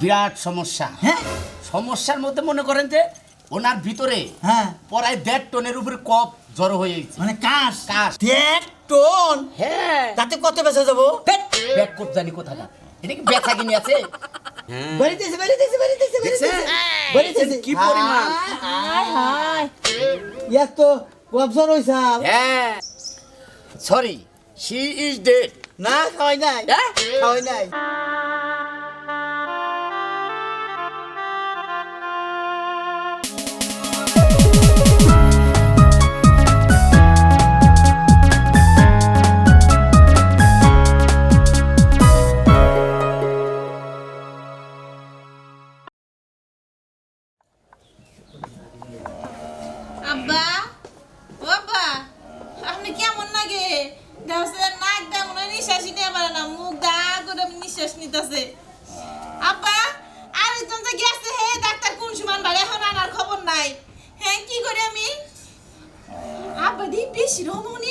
বিরাট সমস্যা। হ্যাঁ? সমস্যার মধ্যে মনে করেন যে ওনার ভিতরে হ্যাঁ। প্রায় দেড় টনের উপরে কপ জড়ো হয়ে গেছে। মানে কাশ? কাশ। দেড় টন? হ্যাঁ। তাতে কত বেঁচে যাব? ব্যাগ কোপ জানি কোথাটা এটা কি বেচা কিনে আছে? বাড়িতেছে বাড়িতেছে বাড়িতেছে দেখছেন? বাড়িতেছে কি পরিমাণ? হায় হায় ইয়ার তো কবজর হইছাল হ্যাঁ। সরি শি ইজ ডেড না খাওয়াই নাই। হ্যাঁ? খাওয়াই নাই। নিতেছে আব্বা আরেকজন যে গেছে হে, ডাক্তার কোন সুমান বাড়ি এখন আনার খবর নাই। হ্যাঁ কি করে আমি? আব্বা দি বেশি রমণী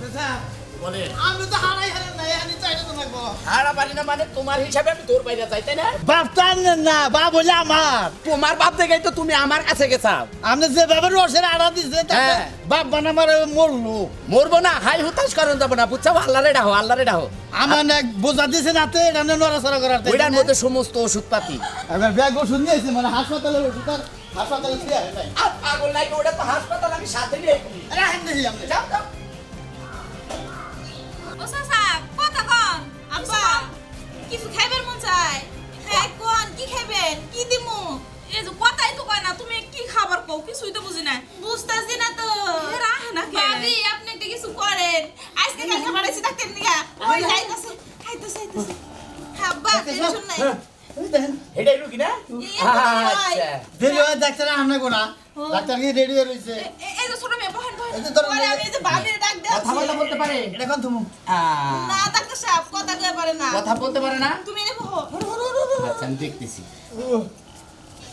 আমি তো হারাই হারাই নাই আমি চাইলে তো লাগবো হারা পারি না মানে তোমার হিসাবে আমি তোর বাইরে যাই তাই না? বাপ টানেন না বাপ হইলে আমার। তোমার বাপ দেখে তো তুমি আমার কাছে গেছাও আপনি যে বাবার রসের আড়া দিচ্ছে হ্যাঁ। বাপ বানা মারে মরলো। মরবো না হাই হুতাশ করেন যাব না বুঝছ? আল্লাহরে ডাহো আল্লাহরে ডাহো। আমার এক বোঝা দিছে নাতে এটা নড়াচড়া করার ওইটার মধ্যে সমস্ত ওষুধ পাতি। এবার ব্যাগ ওষুধ নিয়েছে মানে হাসপাতালের ওষুধ আর হাসপাতালে শুয়ে আছে পাগল লাগে ওটা তো হাসপাতাল আমি সাথে নিয়ে আরে দেখি আপনি। যাও যাও। রেডি হয়ে রয়েছে। এ- এ- এই যে ছোট মেয়ে বহেন বহেন এই যে ধরুন, পরে আমি যে ভাবির ডাক কথা বলতে বলতে পারে। এটা কোন তুমি না ডাক্তার সাহেব কথা কয়ে পারে না। কথা বলতে পারে না? তুমি এনে বহো আচ্ছা আমি দেখতেছি।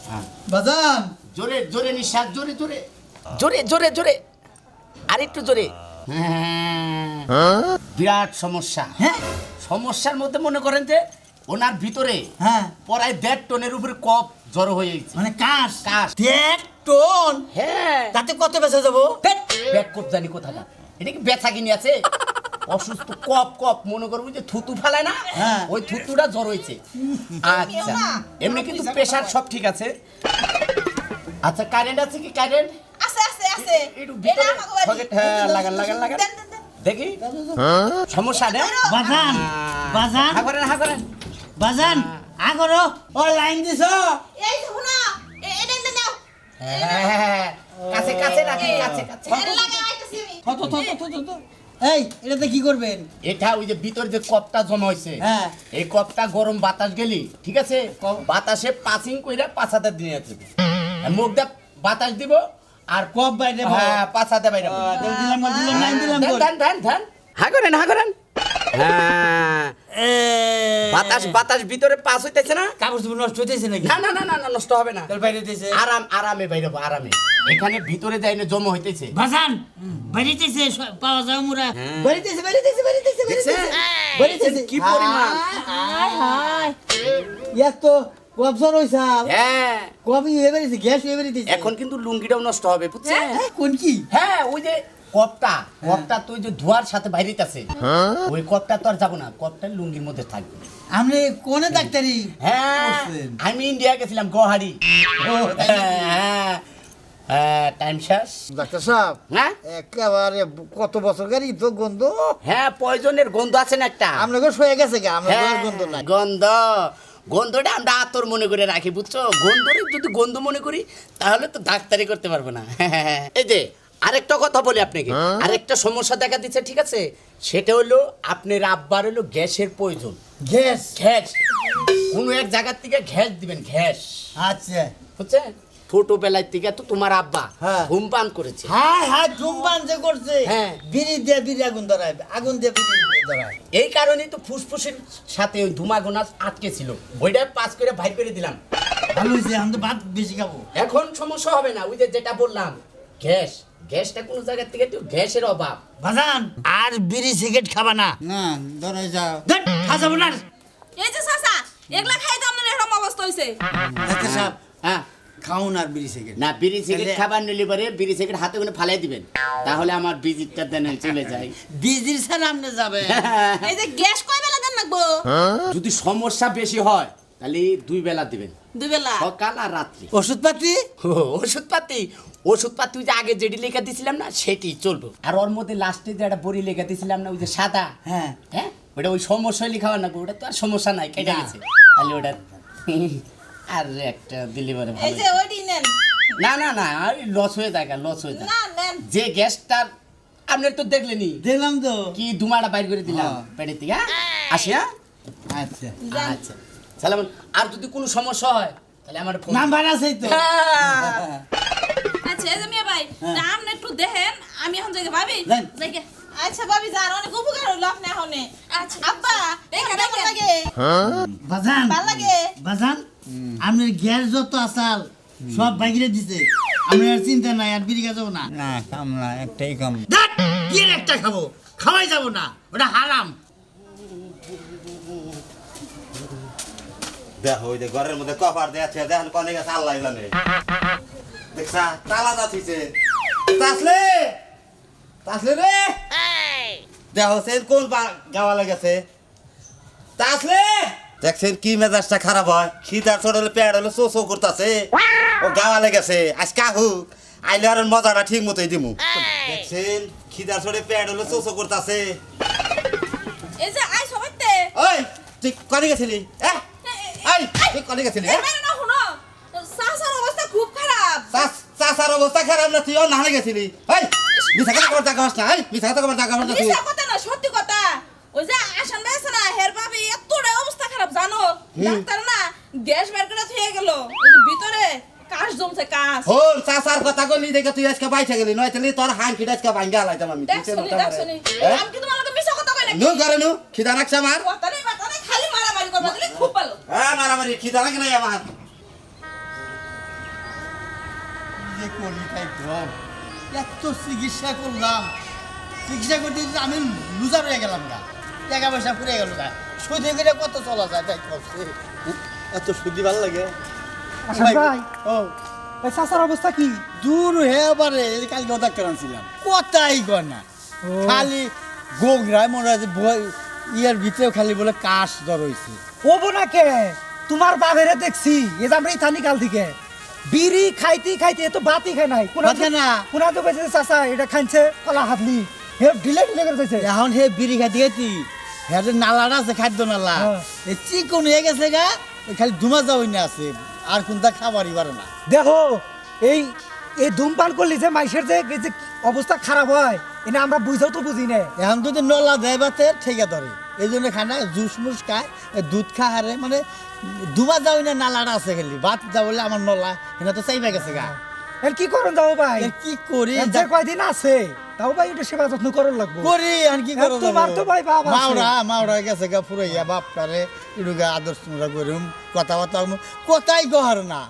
হ্যাঁ। বাজান। জোরে জোরে নিঃশ্বাস জোরে জোরে। জোরে জোরে জোরে। আর একটু জোরে। হ্যাঁ। বিরাট সমস্যা। হ্যাঁ। সমস্যার মধ্যে মনে করেন যে ওনার ভিতরে হ্যাঁ। প্রায় দেড় টনের উপরে কপ জড়ো হয়ে গেছে। মানে কাশ? কাশ। দেড় টন? হ্যাঁ। তাতে কত বেচা যাব? ব্যাগ কোপ জানি কোথাটা এটা কি বেচা কিনে আছে? অসুস্থ কপ কপ মনে করব যে থুতু ফেলায় না? হ্যাঁ। ওই থুতুটা জ্বর হয়েছে। আচ্ছা। এমনি কিন্তু প্রেশার সব ঠিক আছে। আচ্ছা কারেন্ট আছে কি কারেন্ট আছে আছে আছে। একটু ভিতরে সকেট, হ্যাঁ, লাগান, লাগান, লাগান। দেখি। সমস্যা নেই? বাজান বাজান। হা করেন হা করেন। বাজান আগরো ও লাইন দিছ। এই দেখো না এ- এটা এনে নাও হ্যাঁ, কাছে কাছে রাখি কাছে কাছে। এটা লাগা আইতাছি আমি। থত থত থত থত এই এটাতে কি করবেন? এটা ওই যে ভিতরে যে কপটা জমা হয়েছে হ্যাঁ। এই কপটা গরম বাতাস গেলি ঠিক আছে? বাতাসে পাসিং কইরা পাছাতে দিয়ে যাবে। মুখ দিয়ে বাতাস দিব আর কপ বাইরে হ্যাঁ পাছাতে বাইরে দিলাম, দিলাম, লাইন দিলাম ধান ধান ধান ধান হা করেন হা করেন। হ্যাঁ। বাতাস বাতাস ভিতরে পাস হইতেছে না? কাগজ নষ্ট হইতেছে নাকি? না না না না নষ্ট হবে না। বাইরে হইতেছে। আরাম আরামে বাইরে আরামে। এখানে ভিতরে যাই না জমা হইতেছে। বাড়িতেছে পাওয়া যায় মুরা? বাড়িতেছে কি পরিমাণ? হায় হায় হইছাল হ্যাঁ। কবি হয়ে গ্যাস হয়ে এখন কিন্তু লুঙ্গিটাও নষ্ট হবে বুঝছেন? হ্যাঁ, কোন কি? হ্যাঁ ওই যে কপটা কপটা তো ওই যে ধোয়ার সাথে বাইরেতেছে ওই কপটা তো আর যাব না কপটা লুঙ্গির মধ্যে থাকবে। আপনি কোনে ডাক্তারি হ্যাঁ আমি ইন্ডিয়া গেছিলাম তাই নাকি? হ্যাঁ টাইম শেষ। ডাক্তার সাহেব হ্যাঁ? একেবারে কত বছর গাড়ি তো গন্ধ? হ্যাঁ পয়জনের গন্ধ আছে না একটা। আপনাকে শুয়ে গেছে গা আমরা হ্যাঁ, গন্ধ নাই। গন্ধ। গন্ধটা আমরা আতর মনে করে রাখি বুঝছ? গন্ধরে যদি গন্ধ মনে করি তাহলে তো ডাক্তারি করতে পারব না। এই যে আরেকটা কথা বলি আপনাকে। আরেকটা সমস্যা দেখা দিচ্ছে ঠিক আছে? সেটা হলো আপনার আব্বার হলো গ্যাসের প্রয়োজন। গ্যাস? গ্যাস। কোনো এক জায়গার থেকে গ্যাস দিবেন গ্যাস। আচ্ছা। বুঝছেন? ছোটবেলার থেকে তো তোমার আব্বা হ্যাঁ। ধূমপান করেছে। হ্যাঁ হ্যাঁ ধূমপান যে করছে। হ্যাঁ। বিড়ি দিয়ে বিড়ি আগুন ধরায় আগুন দিয়ে বিড়ি এই কারণেই তো ফুসফুসের সাথে ওই ধুমাগোনা আটকে ছিল। ওইটা পাস করে ভাই করে দিলাম। ভালো হয়েছে আমি তো ভাত বেশি খাব। এখন সমস্যা হবে না ওই যে যেটা বললাম গ্যাস। গ্যাসটা কোনো জায়গা থেকে তো গ্যাসের অভাব। বাজান আর বিড়ি সিগারেট খাবা না। না ধরাই যাও না এই যে চাচা এগুলা খাইতে আপনার এরকম অবস্থা হয়েছে ডাক্তার সাহেব হ্যাঁ। খাউন আর বিড়ি সিগারেট। না বিড়ি সিগারেট তাহলে- খাবার নিলে পরে বিড়ি সিগারেট হাতে করে ফালাই দিবেন। তাহলে আমার বিজিটটা দেন চলে যায় বিজির স্যার আপনি যাবে। এই যে গ্যাস কয় বেলা দেন লাগবো? যদি সমস্যা বেশি হয় তাহলে দুই বেলা দিবেন। দুই বেলা? সকাল আর রাত্রি। ওষুধ পাতি? ও, ওষুধপাতি ওষুধপাতি যে আগে যেটি লেখা দিছিলাম না সেটি চলবে। আর ওর মধ্যে লাস্টে যে একটা বড়ি লেখা দিছিলাম না ওই যে সাদা? হ্যাঁ। হ্যাঁ? ওটা ওই সমস্যা লিখা হয় না গো, ওটা তো আর সমস্যা নাই কেটে গেছে। তাহলে ওটা আর একটা দিলে পরে এই ভালো যে ওইটি নেন। না না না লস হয়ে যায় লস হয়ে যায় না নেন। যে গ্যাসটা আপনার তো দেখলেনি? দেখলাম তো। কি ধুমাটা বাইর করে দিলাম হ্যাঁ। পেটে থেকে হ্যাঁ? আসি হ্যাঁ? আচ্ছা। আচ্ছা। সালাম আর যদি কোনো সমস্যা হয় তাহলে আমার ফোন নাম্বার আছে তো। হ্যাঁ। আচ্ছা এই যে মিয়া ভাই হ্যাঁ। আপনি একটু দেখেন আমি এখন যাই ভাবি? যান। আচ্ছা ভাবি যান অনেক উপকার হলো আপনি এখন। আচ্ছা। আব্বা দেখেন কেমন লাগে? বাজান ভালো লাগে? বাজান আপনার গ্যাস যত আসাল সব বাইরে দিছে। আপনার আর চিন্তা নাই আর বিড়ি খাব না। না কাম না একটাই কাম দেখ কি একটা খাব? খাওয়াই যাব না ওটা হারাম। দেখো ওই যে ঘরের মধ্যে কপার দেয়াছে দেখেন কনে গেছে আল্লাহ জানে দেখছা তালা যাচ্ছে তাসলে তাসলে রে। দেখো সে কোন বা- গাওয়া লেগেছে। তাসলে দেখছেন কি মেজাজটা খারাপ হয়। খিদার হলে পেট হলে চো চো করতেছে। ও গাওয়া লেগেছে। আজ কাহু আইলে আর মজাটা ঠিক মতোই দিমু। দেখছেন খিদার ছোটে পেট হলে চো চো করতেছে। এই যে আই সবাইতে। ওই তুই কনে গেছিলি? কনে গেছিলি না অবস্থা খুব খারাপ। চাচার অবস্থা খারাপ না তুই ও নাহলে গেছিলি। এই মিথ্যা কথা কবার টাকা না এই মিথ্যা কথা কবার টাকা না কথা না সত্যি কথা। ওই যে আসান ভাই আছে না হের ভাবি এতটাই অবস্থা খারাপ জানো? ডাক্তার না গ্যাস বের করে থুয়ে গেল। ওই যে ভিতরে কাশ জমছে কাশ। হোল চাচার কথা কলি দেখে তুই আজকে বাইছে গেলি নয় তাহলে তোর হাঙ্কিটা আজকে ভাঙ্গা লাইতাম আমি দেখছনি দেখছনি। হ্যাঁ? আমি কি তোমার লগে মিশা কথা কই নাকি? নু করে নু খিদা রাখছে আমার। কথা নেই কথা নেই খালি মারামারি করবা দিলে খুব ভালো হ্যাঁ মারামারি খিদা রাখে নাই আমার? যে করি তাই কর এত চিকিৎসা করলাম। চিকিৎসা করতে আমি লুজার হয়ে গেলাম না টাকা পয়সা পুড়ে গেল না সুদে করে কত চলা যায় তাই করছে। এত সুদি ভালো লাগে। আসাদ ভাই ও। চাচার অবস্থা কি? দূর হয়ে পারে কালকে ওটা কেন ছিলাম কথাই না খালি গোগরায় মনে হয় ইয়ের ভিতরেও খালি বলে কাশ জ্বর হয়েছে হব না কে? তোমার বাবেরে দেখছি এ যে আমরা ইথানি কাল থেকে। বিড়ি খাইতে খাইতে এ তো ভাতই খায় নাই। কোনা খায় না? কোনা তো কইছে চাচা? এটা খাইছে কলা হাতলি। হে ঢিলে ঢিলে করে দিয়েছে এখন হে বিড়ি খাইতে গেছি হ্যাঁ নালাটা আছে খাদ্য নালা। হ্যাঁ। এই চিকন হয়ে গেছে গা খালি ধুমা যাওয়াই না আছে। আর কোনটা খাবারই পারে না। দেখো এই এই ধূমপান করলি যে মাইসের যে অবস্থা খারাপ হয় এনে আমরা বুঝাও তো বুঝি না। এখন যদি নলা দেয় বাতে ঠেকে ধরে। এই জন্য খানা জুস মুস খায় দুধ খা হারে মানে ধুমা যাওয়াই না নালাটা আছে খালি। ভাত যাবলে আমার নলা এনে তো চাইবা গেছে গা। এর কি করুন যাব ভাই? এর কি করি? যে কয়দিন আছে তাও ভাই এটা সেবা যত্ন করুন লাগবো। করি আর কি হ্যাঁ, করো তোমার তো ভাই আছে। মাওরা মাওরা গেছে গা ফুরাইয়া বাপটারে ইডুগা আদর্শ করিম কথাবার্তা বলব, কোথায় গহার না।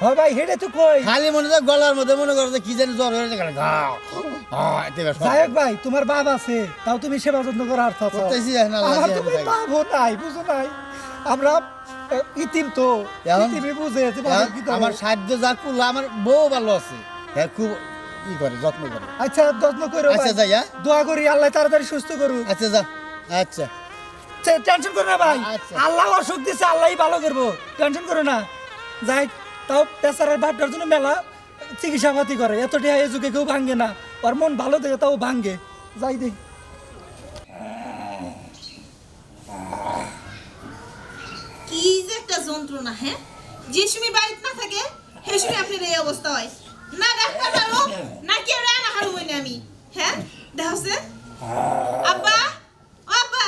হ্যাঁ ভাই হেডে তো কই? খালি মনে হয় গলার মধ্যে মনে করো যে কি জানি জ্বর হয়ে গেলে যাই হোক ভাই তোমার বাপ আছে তাও তুমি সেবা যত্ন করার অর্থ আছে। করতেছি আল্লাহ আমার দিয়ে তো আমি বাপও নাই বুঝো নাই। আমরা ইতিম তো এখন- বুঝে কি আমার সাহায্য যা কুলা আমার বউ ভালো আছে। হ্যাঁ খুব ই করে যত্ন করে। আচ্ছা যত্ন করো আচ্ছা, যাই, হ্যাঁ? দোয়া করি আল্লাহ তাড়াতাড়ি সুস্থ করুক। আচ্ছা যা আচ্ছা। টেনশন করো না ভাই। আচ্ছা। আল্লাহ অসুখ দিছে আল্লাহই ভালো করব। টেনশন করো না। যাই তাও পেশারের বাপটার জন্য মেলা চিকিৎসা পাতি করে। এত টিয়া যুগে কেউ ভাঙ্গে না। ওর মন ভালো থেকে, তাও ভাঙ্গে যাই দেখ। কি যে একটা হ্যাঁ? আপনার এই অবস্থা হয়। না পারো না আমি হ্যাঁ? আব্বা ও আব্বা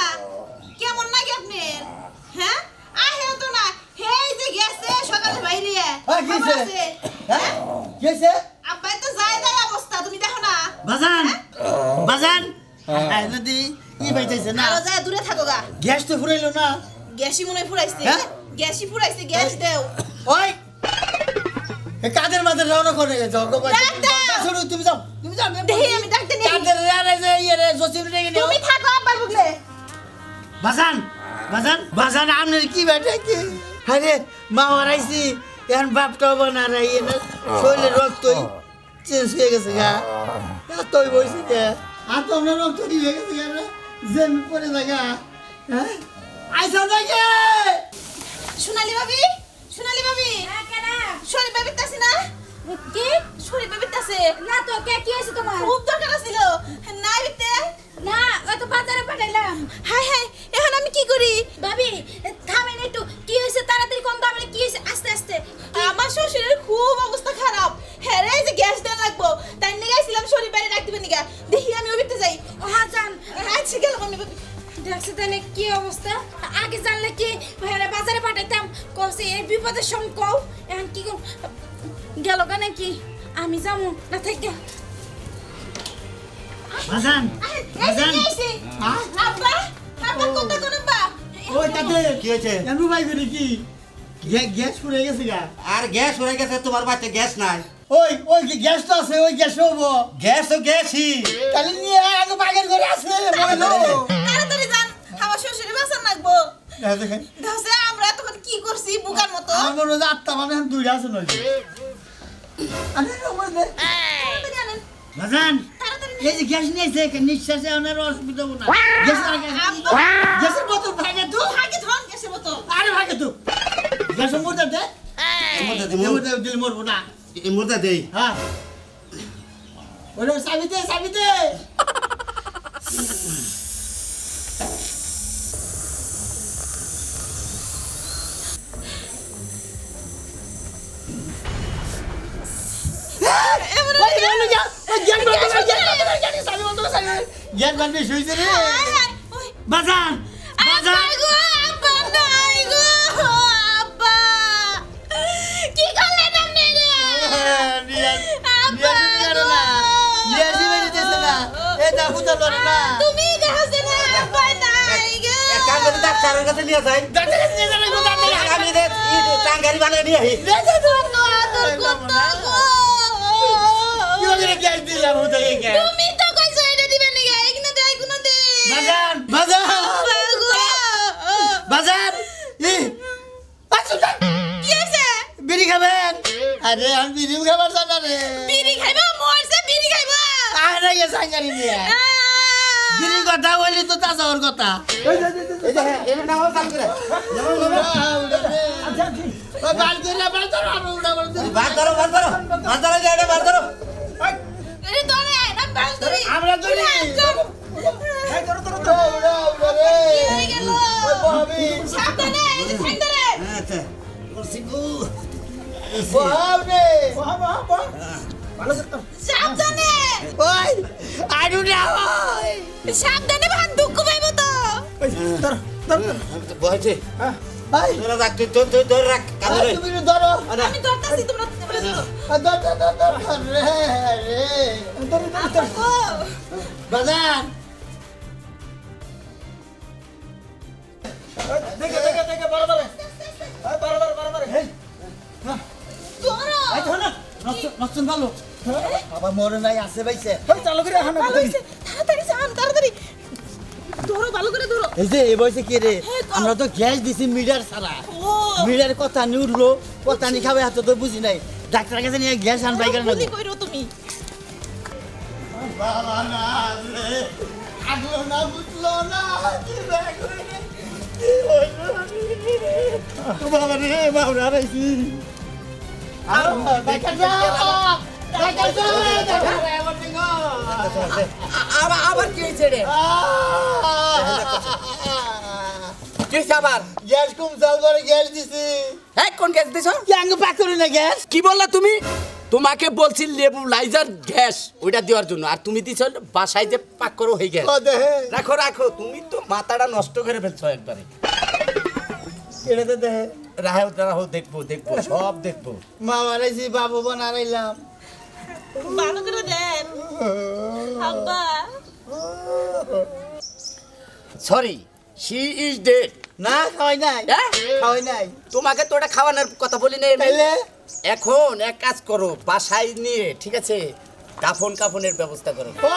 কেমন লাগে আপনার হ্যাঁ আহেও তো না হে যে গেছে সকালে বাইরে হ্যাঁ, গেছে। খবর আছে? হ্যাঁ? গেছে আব্বা তো যায় যায় অবস্থা তুমি দেখো না। বাজান বাজান। আয় নদী ই বাইতেছে না? আরও যায় দূরে থাকো গা। গ্যাস তো ফুরাইলো না। গ্যাসই মনে হয় ফুরাইছে। হ্যাঁ? গ্যাসই ফুরাইছে গ্যাস দেও। ওই! এ কাদের মাঝে রওনা করে? ডাক্তার! শুরু তুমি যাও তুমি যাও দেখি আমি ডাক্তার নিয়ে কাদের রে যে ইয়ে রে জসিম রে গিয়ে তুমি থাকো আব্বার বুকলে। বাজান বাজান বাজান আপনার কি বেটা কি? আরে মা হারাইছি। এখন বাপটাও বানা রে ইয়ে না শরীরের রক্তই চেঞ্জ হয়ে গেছে গা। এতই বইছি গে। আর তো আপনার রক্ত হয়ে গেছে গা জেন পরে জায়গা হ্যাঁ? আইসা দেখে! সোনালি ভাবি সোনালি ভাবি। সোনালি ভাবি তাসি না? কি? শরীর ভাবি না তো কে কি হয়েছে তোমার? খুব দরকার ছিল না বিতে? না ওই তো বাজারে পাঠাইলাম। হাই হাই এখন আমি কি করি? ভাবি থামেন একটু কি হয়েছে তাড়াতাড়ি কোন দামে কি হয়েছে? আস্তে আস্তে। আমার শ্বশুরের খুব অবস্থা খারাপ। হ্যাঁ রে যে গ্যাস দেওয়া লাগবো। তাই নিয়ে গেছিলাম শরীর বাইরে রাখতে পারি নিগা দেখি আমি ওবিতে যাই। ও হ্যাঁ জান আচ্ছা গেলাম আমি দেখছে তাহলে কি অবস্থা? আগে জানলে কি? বাজারে পাঠাইতাম। কইছে এই বিপদের সময় কও। এখন কি কর গেল কেন কি আমি যাব না থেকে বাজান বাজান। আব্বা আব্বা কোনটা কোন আব্বা? ওই তাতে কি হয়েছে এমন ভাই করে কি? গ্যাস ফুরে গেছে গা। আর গ্যাস হয়ে গেছে তোমার বাচ্চা গ্যাস নাই। ওই ওই যে গ্যাস তো আছে ওই গ্যাস হব। গ্যাস তো গ্যাসই। তাহলে নিয়ে আগে বাগের ঘরে আছে বলো তাড়াতাড়ি যান আমার শ্বশুরের বাসন লাগবো। দেখেন। আমরা তখন কি করছি বুকার মতো? আমার আটটা মানে দুইটা আছে নয়। এই। যে গ্যাস নিয়েছে নিঃশ্বাসে ওনার অসুবিধা না। গ্যাসের বোতল ভাগে তো। আগে ধন গ্যাসের মতো আরে ভাগে গ্যাসের দে। দিলে মরবো না। এই দেই হ্যাঁ। ওরে দে। দে জ্ঞান বান্ধবী শুয়েছে রে। বাজান বাজান। গো গো কি তুমি গেছে না আব্বা নাই গো। এক কাম করে ডাক্তারের কাছে নিয়ে যাই। আমি দে টাঙ্গারি বানিয়ে নিয়ে আহি তুমি তো কইছো আরে আমি বিড়ি খাবার জানা রে। বিড়ি খাইবা মরছে বিড়ি খাইবা। আরে গেছে আঙ্গারি নিয়ে। বিড়ির কথা বলি তো তা যাওয়ার কথা। এই যে এটা নাও চালু করে। বার ধরো বার ধরি। বার ধরো বার ধরো। বার ধরো যে এটা ধরো। এরে ধরে ধরি। আমরা ধরি। উড়া উড়া উড়া রে। হয়ে সাবধানে এই যে সাইড ধরে আচ্ছা করছি গো বহাব সাবধানে! ওই আড়ু না ওই। সাবধানে ভান দুঃখ পাইব তো। বহেছে ভাই ধরে। রাখ তুই ধর ধর ধরে রাখ কামড়ে তুমি ধরো। আমি ধরতাছি তোমরা তোমরা ধরো। ধর ধর ধর ধর। ধর রে রে ও। বাজার ধরো নচ্চন ভালো। আবার মরে নাই আছে বাইছে। চালু করে এখন ভালো হইছে। তাড়াতাড়ি যান তাড়াতাড়ি। ধরো ভালো করে ধরো। এই যে এ বয়সে কি রে? হ্যাঁ, আমরা তো গ্যাস দিছি মিটার ও। মিটার কথা নি উঠল কথা নি খাবে হাতে তো বুঝি নাই। ডাক্তারের কাছে নিয়ে গ্যাস আনবাই কেন বুদ্ধি কইরো তুমি? বাবা না রে আগলো না বুঝলো না কি বাবা রে বাবা রাইছি আবার কি হয়েছে আবার গ্যাস কম চাল কোন গ্যাস দিছো না গ্যাস কি বললা তুমি তোমাকে বলছি লেবু লাইজার গ্যাস ওইটা দেওয়ার জন্য আর তুমি দিছো বাসায় যে পাক করো হয়ে গ্যাস রাখো রাখো তুমি তো মাথাটা নষ্ট করে ফেলছো একবারে এটা তো দেহে দেখব দেখব সব দেখব। মা মারাইছি বাবু বোন ভালো করে দেন। আব্বা। সরি শি ইজ ডেড না খাওয়াই নাই। হ্যাঁ? খাওয়াই নাই। তোমাকে তো ওটা খাওয়ানোর কথা বলি না আমি। তাইলে? এখন এক কাজ করো বাসায় নিয়ে ঠিক আছে কাফন কাফনের ব্যবস্থা করো। ও